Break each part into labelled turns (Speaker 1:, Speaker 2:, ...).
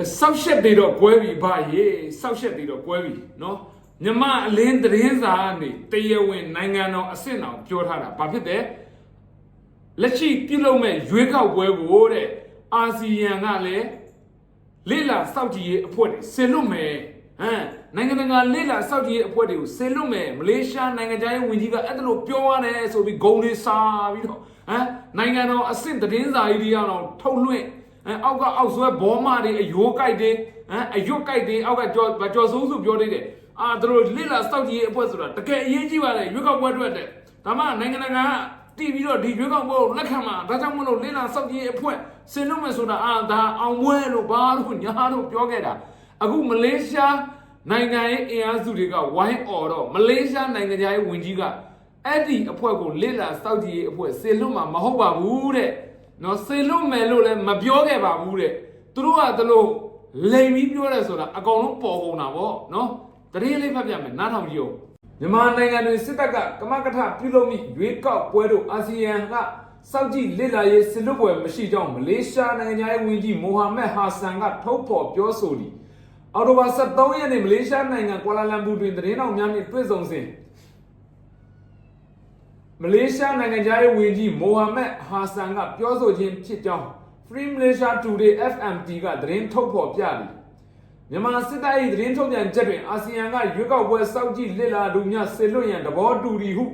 Speaker 1: ကစောက်ရှက်တွေတော့ကွဲပြီဗျရေစောက်ရှက်တွေတော့ကွဲပြီနော်မြမအလင်းသတင်းစာကနေတရားဝင်နိုင်ငံတော်အဆင့်အောင်ပြောထားတာဘာဖြစ်တယ်လက်ရှိပြုလုပ်မဲ့ရွေးကောက်ပွဲကိုတဲ့အာဆီယံကလည်းလေ့လာစောက်ကြည့်ရေးအဖွဲ့တွေဆင်လွတ်မယ်ဟမ်နိုင်ငံတကာလေ့လာစောက်ကြည့်ရေးအဖွဲ့တွေကိုဆင်လွတ်မယ်မလေးရှားနိုင်ငံသားရေးဝန်ကြီးကအဲ့ဒါလိုပြောရတယ်ဆိုပြီးဂုံတွေစာပြီးတော့ဟမ်နိုင်ငံတော်အဆင့်သတင်းစာကြီးတွေကတော့ထုတ်လွှင့် အဲအောက်ကအောက်ဆွဲဘောမတွေအယိုးကြိုက်တယ်ဟမ်အယွတ်ကြိုက်တယ်အောက်ကကြော်ကြော်စိုးစုပြောသေးတယ်အာသူတို့လိလာစောက်ကြီးရဲ့အဖွဲဆိုတာတကယ်အရေးကြီးပါတယ်ရွေးကောက်ပွဲအတွက်တဲ့ဒါမှနိုင်ငံတကာကတည်ပြီးတော့ဒီရွေးကောက်ပွဲကိုလက်ခံမှာဒါကြောင့်မလို့လိလာစောက်ကြီးရဲ့အဖွဲဆင်လို့မယ်ဆိုတာအာဒါအောင်ပွဲလို့ဘာလို့ညာလို့ပြောခဲ့တာအခုမလေးရှားနိုင်ငံရဲ့အင်အားစုတွေကဝိုင်းអော်တော့မလေးရှားနိုင်ငံသားရဲ့ဝင်ကြီးကအဲ့ဒီအဖွဲကိုလိလာစောက်ကြီးရဲ့အဖွဲဆင်လို့မှာမဟုတ်ပါဘူးတဲ့ နော်စေလွတ်မယ်လို့လည်းမပြောခဲ့ပါဘူးတဲ့သူတို့ကတလို့လိမ်ပြီးပြောတယ်ဆိုတာအကောင်လုံးပေါ်ကုန်တာဗောနော်တရေလေးဖတ်ပြမယ်နားထောင်ကြည့်ဦးမြန်မာနိုင်ငံတွင်စစ်တပ်ကကမကထပြုလုပ်မိရွေးကောက်ပွဲတို့အာဆီယံကစောက်ကြည့်လစ်လာရေးစစ်လွတ်ပွဲမရှိကြောင်းမလေးရှားနိုင်ငံသားရေးဝန်ကြီးမိုဟာမက်ဟာဆန်ကထုတ်ဖော်ပြောဆိုသည်အော်တိုဘာ23ရက်နေ့မလေးရှားနိုင်ငံကွာလာလမ်ပူတွင်သတင်းတော်များနှင့်တွေ့ဆုံစဉ် မလေးရှားနိုင်ငံသားရေးဝန်ကြီးမိုဟာမက်ဟာဆန်ကပြောဆိုခြင်းဖြစ်ကြောင်း Free Malaysia Today FMT ကသတင်းထုတ်ဖော်ပြသည်မြန်မာစစ်တပ်၏သတင်းထုတ်ပြန်ချက်တွင်အာဆီယံကရွေးကောက်ပွဲစောင့်ကြည့်လစ်လာသူများဆေလွတ်ရန်သဘောတူသည်ဟု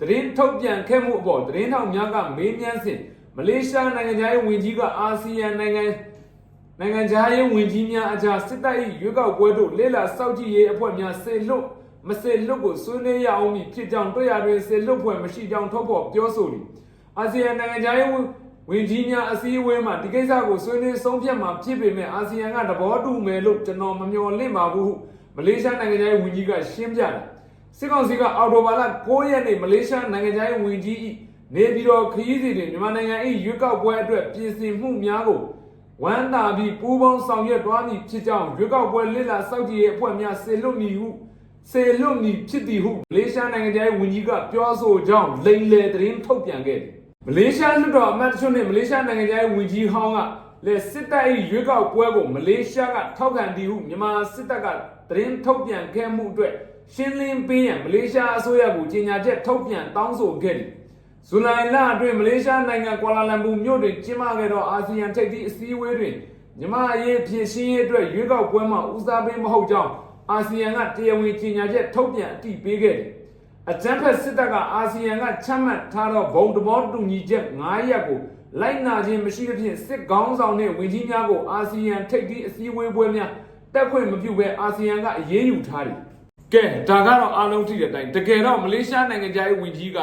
Speaker 1: သတင်းထုတ်ပြန်ခဲ့မှုအပေါ်သတင်းထောက်များကမေးမြန်းစဉ်မလေးရှားနိုင်ငံသားရေးဝန်ကြီးကအာဆီယံနိုင်ငံနိုင်ငံခြားရေးဝန်ကြီးများအကြားစစ်တပ်၏ရွေးကောက်ပွဲတို့လေ့လာစောင့်ကြည့်ရေးအဖွဲ့များဆေလွတ် မစေလွတ်ကိုဆွေးနွေးရအောင်မည်ဖြစ်ကြောင်းတွေ့ရတွင်စေလွတ်ဖွယ်မရှိကြောင်းထုတ်ဖော်ပြောဆိုသည်အာဆီယံနိုင်ငံခြားရေးဝန်ကြီးများအစည်းအဝေးမှာဒီကိစ္စကိုဆွေးနွေးဆုံးဖြတ်မှာဖြစ်ပေမဲ့အာဆီယံကသဘောတူမယ်လို့ကျွန်တော်မမျှော်လင့်ပါဘူးဟုမလေးရှားနိုင်ငံခြားရေးဝန်ကြီးကရှင်းပြတယ်စစ်ကောင်စီကအော်တိုဘာလ9ရက်နေ့မလေးရှားနိုင်ငံခြားရေးဝန်ကြီး၏နေပြည်တော်ခရီးစဉ်တွင်မြန်မာနိုင်ငံ၏ရွေးကောက်ပွဲအတွက်ပြင်ဆင်မှုများကိုဝမ်းသာပြီးပူးပေါင်းဆောင်ရွက်သွားမည်ဖြစ်ကြောင်းရွေးကောက်ပွဲလစ်လာစောင့်ကြည့်ရေးအဖွဲ့များစေလွတ်မည်ဟု စေလွတ်မည်ဖြစ်သည်ဟုမလေးရှားနိုင်ငံသားဝန်ကြီးကပြောဆိုကြောင်းလိမ်လည်သတင်းထုတ်ပြန်ခဲ့တယ်။မလေးရှားလွှတ်တော်အမတ်တချို့နဲ့မလေးရှားနိုင်ငံသားဝန်ကြီးဟောင်းကလက်စစ်တပ်၏ရွေးကောက်ပွဲကိုမလေးရှားကထောက်ခံသည်ဟုမြန်မာစစ်တပ်ကသတင်းထုတ်ပြန်ခဲ့မှုအတွက်ရှင်းလင်းပေးရန်မလေးရှားအစိုးရကိုကြေညာချက်ထုတ်ပြန်တောင်းဆိုခဲ့သည်။ဇူလိုင်လအတွင်းမလေးရှားနိုင်ငံကွာလာလမ်ပူမြို့တွင်ကျင်းပခဲ့သောအာဆီယံထိပ်သီးအစည်းအဝေးတွင်မြန်မာအရေးဖြည့်ရှင်းရေးအတွက်ရွေးကောက်ပွဲမှာဦးစားပေးမဟုတ်ကြောင်း အာဆီယံကတရားဝင်ကြေညာချက်ထုတ်ပြန်အတည်ပြုခဲ့တယ်။အကြမ်းဖက်စစ်တပ်ကအာဆီယံကချမှတ်ထားသောဘုံသဘောတူညီချက်9ရပ်ကိုလိုက်နာခြင်းမရှိသဖြင့်စစ်ကောင်းဆောင်တဲ့ဝန်ကြီးများကိုအာဆီယံထိပ်သီးအစည်းအဝေးပွဲများတက်ခွင့်မပြုဘဲအာဆီယံကအရေးယူထားတယ်။ကဲဒါကတော့အားလုံးသိတဲ့အတိုင်းတကယ်တော့မလေးရှားနိုင်ငံသားရဲ့ဝန်ကြီးက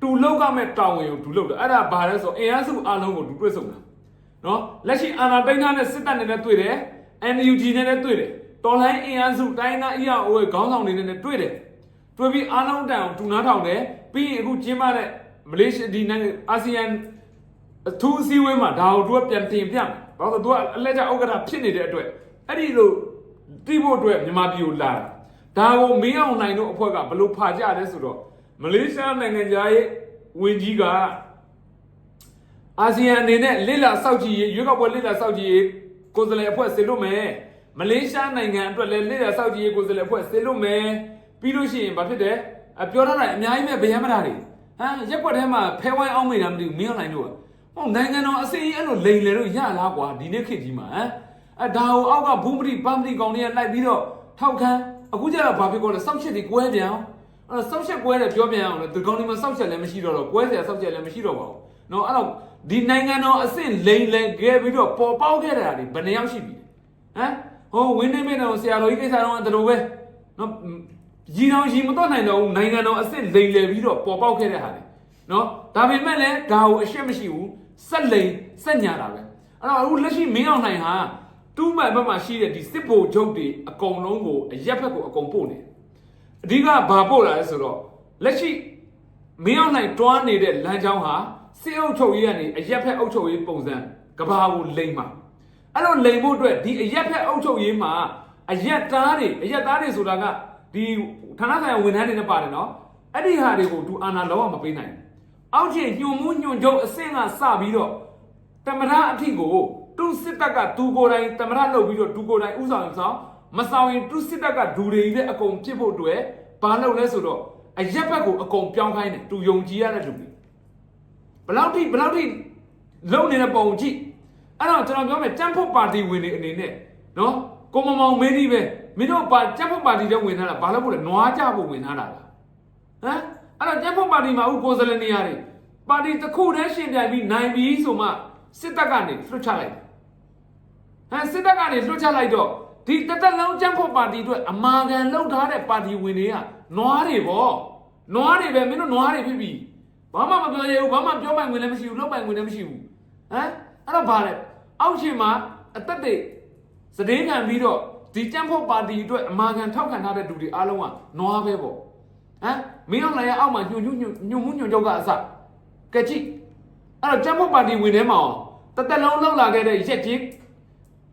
Speaker 1: တူလောက်ကမဲ့တောင်းဝင်ကိုဒူလောက်တယ်အဲ့ဒါဘာလဲဆိုအင်အားစုအားလုံးကိုဒူတွေ့ဆုံတာနော်လက်ရှိအာဏာသိမ်းထားတဲ့စစ်တပ်နဲ့လည်းတွေ့တယ် NUG နဲ့လည်းတွေ့တယ် တော်လိုင်းအင်အားစုတိုင်းသားအရာအိုးရဲ့ခေါင်းဆောင်တွေနဲ့လည်းတွေ့တယ်တွေ့ပြီးအားလုံးတန်အောင်ဒူနာထောင်တယ်ပြီးရင်အခုကျင်းပတဲ့မလေးရှားဒီနိုင်ငံအာဆီယံအထူးအစည်းအဝေးမှာဒါကိုသူကပြန်တင်ပြမယ်ဘာလို့လဲသူကအလက်ကျဥက္ကဋ္ဌဖြစ်နေတဲ့အတွက်အဲ့ဒီလိုတိဖို့အတွက်မြန်မာပြည်ကိုလာတာဒါကိုမင်းအောင်နိုင်တို့အဖွဲ့ကဘယ်လိုဖာကြလဲဆိုတော့မလေးရှားနိုင်ငံသားရဲ့ဝန်ကြီးကအာဆီယံအနေနဲ့လစ်လာစောက်ကြည့်ရေးရွေးကောက်ပွဲလစ်လာစောက်ကြည့်ရေးကိုယ်စားလှယ်အဖွဲ့ဆေလွတ်မယ် မလေးရှားနိုင်ငံအတွက်လည်းလက်ရဆောက်ကြီးရေးကိုယ်စားလှယ်အဖွဲ့စေလွတ်မယ်ပြီးလို့ရှိရင်ဘာဖြစ်တယ်ပြောထားတာအများကြီးပဲဗျမ်းမတာတွေဟမ်ရက်ွက်ထဲမှာဖဲဝိုင်းအောင်မေတာမသိဘူးမင်းအွန်လိုင်းတို့ကဟောနိုင်ငံတော်အစီအအဲ့လိုလိန်လေလို့ရလားကွာဒီနေ့ခေတ်ကြီးမှာဟမ်အဲဒါဟိုအောက်ကဘုံပတိပမ်ပတိကောင်တွေကလိုက်ပြီးတော့ထောက်ခံအခုကျတော့ဘာဖြစ်ကောလဲစောက်ချက်တွေကွဲပြန်အောင်အဲစောက်ချက်ကွဲတယ်ပြောပြန်အောင်လေဒီကောင်တွေမှာစောက်ချက်လည်းမရှိတော့တော့ကွဲစရာစောက်ချက်လည်းမရှိတော့ပါဘူးနော်အဲ့တော့ဒီနိုင်ငံတော်အဆင့်လိန်လန်ခဲ့ပြီးတော့ပေါ်ပေါက်ခဲ့တာတွေဘယ်နှယောက်ရှိပြီဟမ် ဟိုဝင်းနေမင်းတော်ဆရာတော်ကြီးကိစ္စတော့တလို့ပဲနော်ရီတော်ရီမတော့နိုင်တော့ဘူးနိုင်ငံတော်အဆင့်လိန်လည်ပြီးတော့ပေါ်ပေါက်ခဲ့တဲ့ဟာတွေနော်ဒါပေမဲ့လည်းဒါကိုအရှက်မရှိဘူးစက်လိန်စက်ညာတာပဲအဲ့တော့အခုလက်ရှိမင်းအောင်နိုင်ဟာတူးမှန်ဘက်မှာရှိတဲ့ဒီစစ်ဘိုလ်ချုပ်တွေအကုန်လုံးကိုအရက်ဘက်ကိုအကုန်ပို့နေတယ်အဓိကဘာပို့လာလဲဆိုတော့လက်ရှိမင်းအောင်နိုင်တွားနေတဲ့လမ်းကြောင်းဟာစစ်အုပ်ချုပ်ရေးကနေအရက်ဖက်အုပ်ချုပ်ရေးပုံစံကဘာကိုလိမ်မှာ အဲ့လိုလိမ်ဖို့အတွက်ဒီအရက်ဖက်အုပ်ချုပ်ရေးမှာအရက်သားတွေအရက်သားတွေဆိုတာကဒီဌာနဆိုင်ရာဝန်ထမ်းတွေနဲ့ပါတယ်နော်အဲ့ဒီဟာတွေကိုသူအာဏာလောကမပေးနိုင်ဘူးအောက်ခြေညွန်မှုညွန်ချုပ်အဆင့်ကစပြီးတော့တမရအထိကိုသူစစ်တပ်ကသူကိုယ်တိုင်တမရလုပ်ပြီးတော့သူကိုယ်တိုင်ဥဆောင်ဆောင်မဆောင်ရင်သူစစ်တပ်ကဒူတွေကြီးတဲ့အကုန်ဖြစ်ဖို့အတွက်ဘာလုပ်လဲဆိုတော့အရက်ဘက်ကိုအကုန်ပြောင်းခိုင်းတယ်သူယုံကြည်ရတဲ့လူတွေဘယ်လောက်ထိဘယ်လောက်ထိလုံနေတဲ့ပုံကြည့် အဲ့တော့ကျွန်တော်ပြောမယ်ကြမ်းဖို့ပါတီဝင်တွေအနေနဲ့နော်ကိုမမောင်မင်းကြီးပဲမင်းတို့ပါကြမ်းဖို့ပါတီတဲ့ဝင်ထားတာဘာလို့ဖို့လဲနွားကြဖို့ဝင်ထားတာလားဟမ်အဲ့တော့ကြမ်းဖို့ပါတီမှာဥကိုယ်စားလှယ်နေရတယ်ပါတီတစ်ခုတည်းရှင်ပြိုင်ပြီးနိုင်ပြီးဆိုမှစစ်တပ်ကနေလွှတ်ချလိုက်တယ်ဟမ်စစ်တပ်ကနေလွှတ်ချလိုက်တော့ဒီတသက်လုံးကြမ်းဖို့ပါတီအတွက်အမာခံလှုပ်ထားတဲ့ပါတီဝင်တွေကနွားတွေပေါ့နွားတွေပဲမင်းတို့နွားတွေဖြစ်ပြီဘာမှမပြောရဘူးဘာမှပြောပိုင်ဝင်လည်းမရှိဘူးလှုပ်ပိုင်ဝင်လည်းမရှိဘူးဟမ် အဲ့တော့ဘာလဲအောက်ရှင်မှာအသက်တွေစတဲ့ခံပြီးတော့ဒီကြမ်းဖို့ပါတီအတွက်အမာခံထောက်ခံထားတဲ့လူတွေအားလုံးကနွားပဲပေါ့ဟမ်မင်းအောင်လည်းအောက်မှာညွညွညွညွမှုညွကြောက်ကအစကဲကြည့်အဲ့တော့ကြမ်းဖို့ပါတီဝင်ထဲမှာတသက်လုံးလှုပ်လာခဲ့တဲ့ရက်ကြီး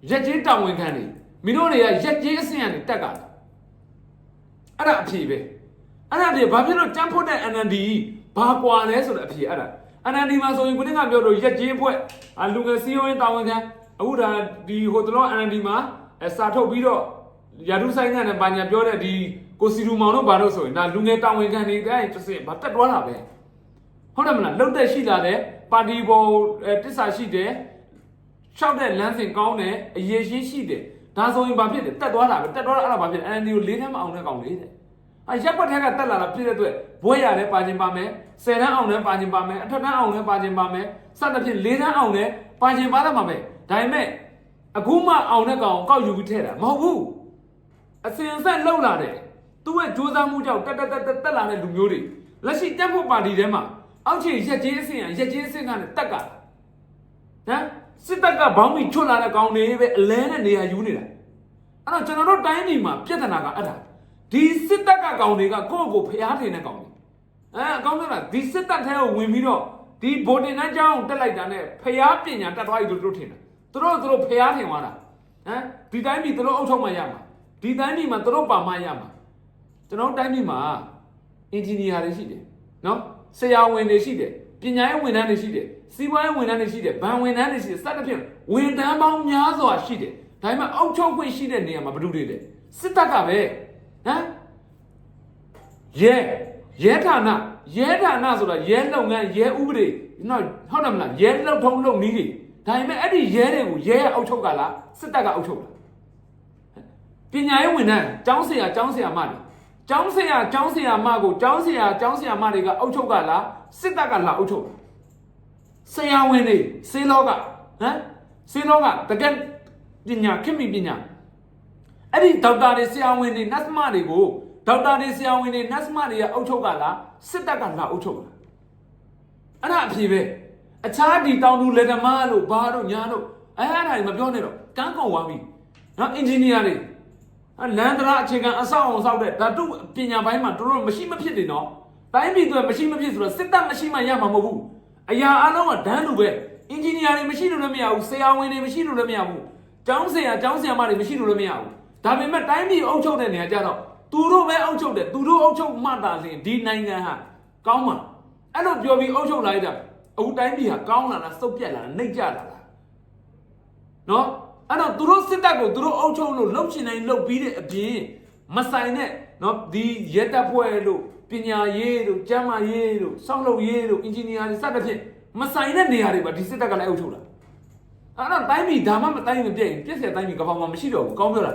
Speaker 1: ရက်ကြီးတောင်ဝင်ခံနေမင်းတို့တွေကရက်ကြီးအဆင့်ကနေတက်ကြတာအဲ့ဒါအဖြေပဲအဲ့ဒါတွေဘာဖြစ်လို့ကြမ်းဖို့တဲ့ NND ဘာကွာလဲဆိုတဲ့အဖြေအဲ့ဒါ NND မှာဆိုရင်ခုနကပြောလို့ရက်ကြီးအဖွဲ့အလူငယ်စီယိုရင်တောင်ဝင်ခံအခုဒါဒီဟိုတလော NND မှာအစာထုတ်ပြီးတော့ယာဒုဆိုင်ကနေဘာညာပြောတဲ့ဒီကိုစီရူမောင်တို့ဘာလို့ဆိုရင်ဒါလူငယ်တောင်ဝင်ခံနေတဲ့တစ်စင်ဘာတက်သွားတာပဲဟုတ်တယ်မလားလှုပ်တဲ့ရှိလာတယ်ပါတီပေါ်အဲတစ္ဆာရှိတယ်ရှောက်တဲ့လမ်းစဉ်ကောင်းတယ်အရေးရှိရှိတယ်ဒါဆိုရင်ဘာဖြစ်လဲတက်သွားတာပဲတက်သွားတာအဲ့ဒါဘာဖြစ်လဲ NLD ကိုလေးတန်းမအောင်တဲ့ကောင်လေးတဲ့ အရက်ပတ်ထက်ကတက်လာတာဖြစ်တဲ့အတွက်ဘွဲရတယ်ပါခြင်းပါမယ်ဆယ်တန်းအောင်လည်းပါခြင်းပါမယ်အထက်တန်းအောင်လည်းပါခြင်းပါမယ်စသဖြင့်လေးတန်းအောင်လည်းပါခြင်းပါတော့မှာပဲဒါပေမဲ့အခုမှအောင်တဲ့ကောင်ကောက်ယူပြီးထည့်တာမဟုတ်ဘူးအစင်ဆက်လှုပ်လာတယ်သူ့ရဲ့ကြိုးစားမှုကြောင့်တက်တက်တက်တက်တက်လာတဲ့လူမျိုးတွေလက်ရှိတက်ဖို့ပါတီထဲမှာအောက်ခြေရက်ကြီးအဆင့်ရက်ကြီးအဆင့်ကနေတက်ကလာဟမ်စစ်တပ်ကဘောင်းမီချွတ်လာတဲ့ကောင်တွေပဲအလဲနဲ့နေရာယူနေတာအဲ့တော့ကျွန်တော်တို့တိုင်းပြည်မှာပြဿနာကအဲ့ဒါ ဒီစစ်တပ်ကကောင်တွေကကိုယ့်ကိုဖျားထင်တဲ့ကောင်တွေအဲအကောင်တွေကဒီစစ်တပ်ထဲကိုဝင်ပြီးတော့ဒီဗိုလ်တင်နှန်းကျောင်းကိုတက်လိုက်တာနဲ့ဖျားပညာတက်သွားပြီလို့တို့ထင်တယ်သူတို့သူတို့ဖျားထင်သွားတာဟမ်ဒီတိုင်းပြည်သူတို့အုပ်ချုပ်မှရမှာဒီတိုင်းပြည်မှာသူတို့ပါမှရမှာကျွန်တော်တို့တိုင်းပြည်မှာအင်ဂျင်နီယာတွေရှိတယ်နော်ဆရာဝန်တွေရှိတယ်ပညာရေးဝန်ထမ်းတွေရှိတယ်စီးပွားရေးဝန်ထမ်းတွေရှိတယ်ဘဏ်ဝန်ထမ်းတွေရှိတယ်စသဖြင့်ဝန်ထမ်းပေါင်းများစွာရှိတယ်ဒါပေမဲ့အုပ်ချုပ်ခွင့်ရှိတဲ့နေရာမှာဘယ်သူတွေလဲစစ်တပ်ကပဲ ဟမ်ရဲရဲဌာနရဲဌာနဆိုတာရဲလုပ်ငန်းရဲဥပဒေနော်ဟုတ်တယ်မလားရဲလုပ်ထုံးလုပ်နည်းတွေဒါပေမဲ့အဲ့ဒီရဲတွေကိုရဲအုပ်ချုပ်ကလားစစ်တပ်ကအုပ်ချုပ်လားပညာရေးဝန်ထမ်းကျောင်းဆရာကျောင်းဆရာမတွေကျောင်းဆရာကျောင်းဆရာမကိုကျောင်းဆရာကျောင်းဆရာမတွေကအုပ်ချုပ်ကလားစစ်တပ်ကလာအုပ်ချုပ်ဆရာဝန်တွေစေလောကဟမ်စေလောကတကယ်ပညာခင်မီပညာ အဲ့ဒီဒေါက်တာတွေဆရာဝန်တွေနတ်စမတွေကိုဒေါက်တာတွေဆရာဝန်တွေနတ်စမတွေကအုပ်ချုပ်ကလားစစ်တပ်ကလာအုပ်ချုပ်လားအဲ့ဒါအဖြေပဲအခြားဒီတောင်သူလက်ဓမ္မလို့ဘာတို့ညာတို့အဲ့အဲ့ဒါတွေမပြောနဲ့တော့ကန်းကုန်သွားပြီနော်အင်ဂျင်နီယာတွေအလန်ဒရာအခြေခံအဆောက်အုံဆောက်တဲ့ဓာတုပညာပိုင်းမှာတို့တို့မရှိမဖြစ်နေတော့တိုင်းပြည်တွေမရှိမဖြစ်ဆိုတော့စစ်တပ်မရှိမှရမှာမဟုတ်ဘူးအရာအလုံးကဒန်းလူပဲအင်ဂျင်နီယာတွေမရှိလို့လည်းမရဘူးဆရာဝန်တွေမရှိလို့လည်းမရဘူးကျောင်းဆရာကျောင်းဆရာမတွေမရှိလို့လည်းမရဘူး ဒါပေမဲ့တိုင်းပြည်အုပ်ချုပ်တဲ့နေရာကျတော့သူတို့ပဲအုပ်ချုပ်တယ်သူတို့အုပ်ချုပ်မှသာလျှင်ဒီနိုင်ငံဟာကောင်းမှာအဲ့လိုပြောပြီးအုပ်ချုပ်လိုက်တာအခုတိုင်းပြည်ဟာကောင်းလာတာစုပ်ပြက်လာတာနှိပ်ကြလာတာနော်အဲ့တော့သူတို့စစ်တပ်ကိုသူတို့အုပ်ချုပ်လို့လှုပ်ရှင်တိုင်းလှုပ်ပြီးတဲ့အပြင်မဆိုင်တဲ့နော်ဒီရဲတပ်ဖွဲ့လို့ပညာရေးလို့ကျန်းမာရေးလို့စောင့်လုပ်ရေးလို့အင်ဂျင်နီယာတွေစသဖြင့်မဆိုင်တဲ့နေရာတွေပါဒီစစ်တပ်ကလည်းအုပ်ချုပ်လာအဲ့တော့တိုင်းပြည်ဒါမှမတိုင်းမပြည့်ရင်ပြည့်စက်တိုင်းပြည်ကဘာမှမရှိတော့ဘူးကောင်းပြောတာ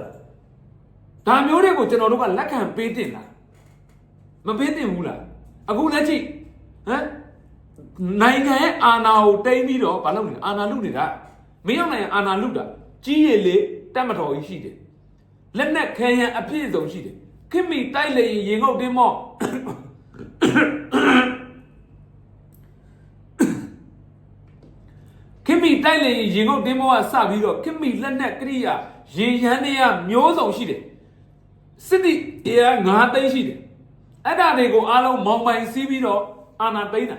Speaker 1: ဒါမျိုးတွေကိုကျွန်တော်တို့ကလက်ခံပေးတင်လားမပေးတင်ဘူးလားအခုလက်ကြည့်ဟမ်နိုင်ငံရဲ့အာဏာကိုတိမ့်ပြီးတော့ဘာလုပ်နေလဲအာဏာလုနေတာမင်းအောင်နိုင်ငံအာဏာလုတာကြီးရည်လေတက်မတော်ကြီးရှိတယ်လက်နက်ခဲယံအပြည့်စုံရှိတယ်ခင်မီတိုက်လေရင်ရင်ငုတ်တင်းမော့ခင်မီတိုက်လေရင်ရင်ငုတ်တင်းမော့ကစပြီးတော့ခင်မီလက်နက်ကရိယာရေရန်တွေကမျိုးစုံရှိတယ် စစ်တီအေးငါးသိန်းရှိတယ်အဲ့ဒါတွေကိုအားလုံးမောင်ပိုင်စီးပြီးတော့အာဏာသိမ်းတာ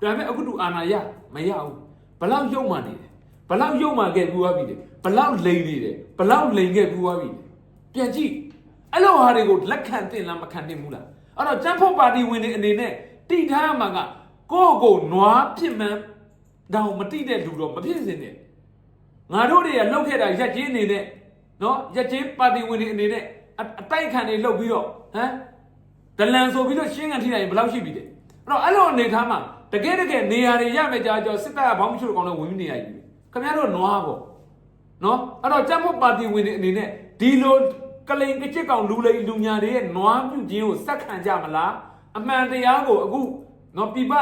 Speaker 1: ဒါပေမဲ့အခုတူအာနာရမရဘူးဘလောက်ရုံမှနေတယ်ဘလောက်ရုံမှခဲ့ပူသွားပြီတယ်ဘလောက်လိန်နေတယ်ဘလောက်လိန်ခဲ့ပူသွားပြီတယ်ပြန်ကြည့်အဲ့လိုဟာတွေကိုလက်ခံတင်လားမခံတင်ဘူးလားအဲ့တော့ကျန်းဖို့ပါတီဝင်တွေအနေနဲ့တိထားမှာကကိုယ့်ကိုနွားဖြစ်မှန်းတောင်မတိတဲ့လူတော့မဖြစ်စင်နဲ့ဟငါတို့တွေကလောက်ခဲ့တာရက်ချင်းအနေနဲ့ နော်ရက်ချင်းပါတီဝင်တွေအနေနဲ့အအတိုက်ခံတွေလောက်ပြီးတော့ဟမ်ဒလန်ဆိုပြီးတော့ရှင်းကန်ထိနိုင်ရင်ဘယ်လောက်ရှိပြီလဲအဲ့တော့အဲ့လိုအနေထားမှာတကယ်တကယ်နေရာတွေရမယ်ကြာကြောစစ်တပ်ကဘောင်းမရှိတော့ကောင်းတော့ဝင်ပြီးနေရပြီခင်ဗျားတို့နွားပေါ့နော်အဲ့တော့ကြက်ဖို့ပါတီဝင်တွေအနေနဲ့ဒီလိုကလိန်ကချစ်ကောင်လူလိန်လူညာတွေရဲ့နွားပြုတ်ခြင်းကိုစက်ခံကြမလားအမှန်တရားကိုအခုနော်ပြပ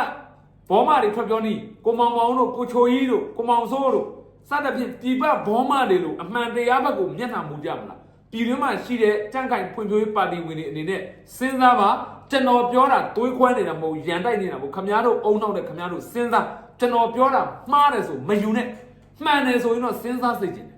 Speaker 1: ဘောမတွေထွက်ပြောနေကိုမောင်မောင်တို့ကိုချိုကြီးတို့ကိုမောင်စိုးတို့ စသဖြင့်ပြပဘောမတွေလို့အမှန်တရားဘက်ကိုမျက်နှာမူကြမလားပြည်တွင်းမှာရှိတဲ့ကြန့်ခိုင်ဖွံ့ဖြိုးရေးပါတီဝင်တွေအနေနဲ့စဉ်းစားပါကျွန်တော်ပြောတာတွေးခွဲနေတာမဟုတ်ရန်တိုက်နေတာမဟုတ်ခမရတို့အုံနောက်တဲ့ခမရတို့စဉ်းစားကျွန်တော်ပြောတာမှားတယ်ဆိုမယူနဲ့မှန်တယ်ဆိုရင်တော့စဉ်းစားစိတ်ချင်တယ်